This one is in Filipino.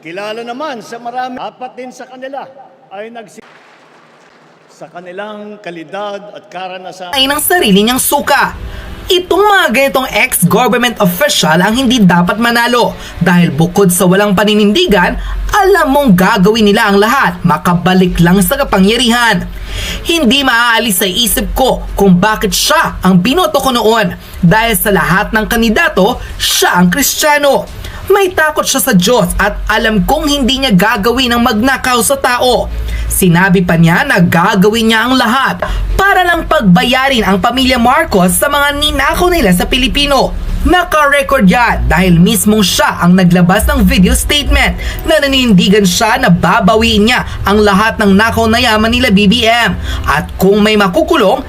Kilala naman sa marami, apat din sa kanila ay nagsi sa kanilang kalidad at karanasan. ay ng sarili niyang suka. Itong mga ganitong ex-government official ang hindi dapat manalo dahil bukod sa walang paninindigan, alam mong gagawin nila ang lahat makabalik lang sa kapangyarihan. Hindi maaalis sa isip ko kung bakit siya ang binoto ko noon dahil sa lahat ng kandidato, siya ang kristyano. May takot siya sa Diyos at alam kong hindi niya gagawin ang magnakaw sa tao. Sinabi pa niya na gagawin niya ang lahat para lang pagbayarin ang pamilya Marcos sa mga ninakaw nila sa Pilipino. Naka-record yan dahil mismong siya ang naglabas ng video statement na naninindigan siya na babawiin niya ang lahat ng nakaw na yaman nila BBM. At kung may makukulong,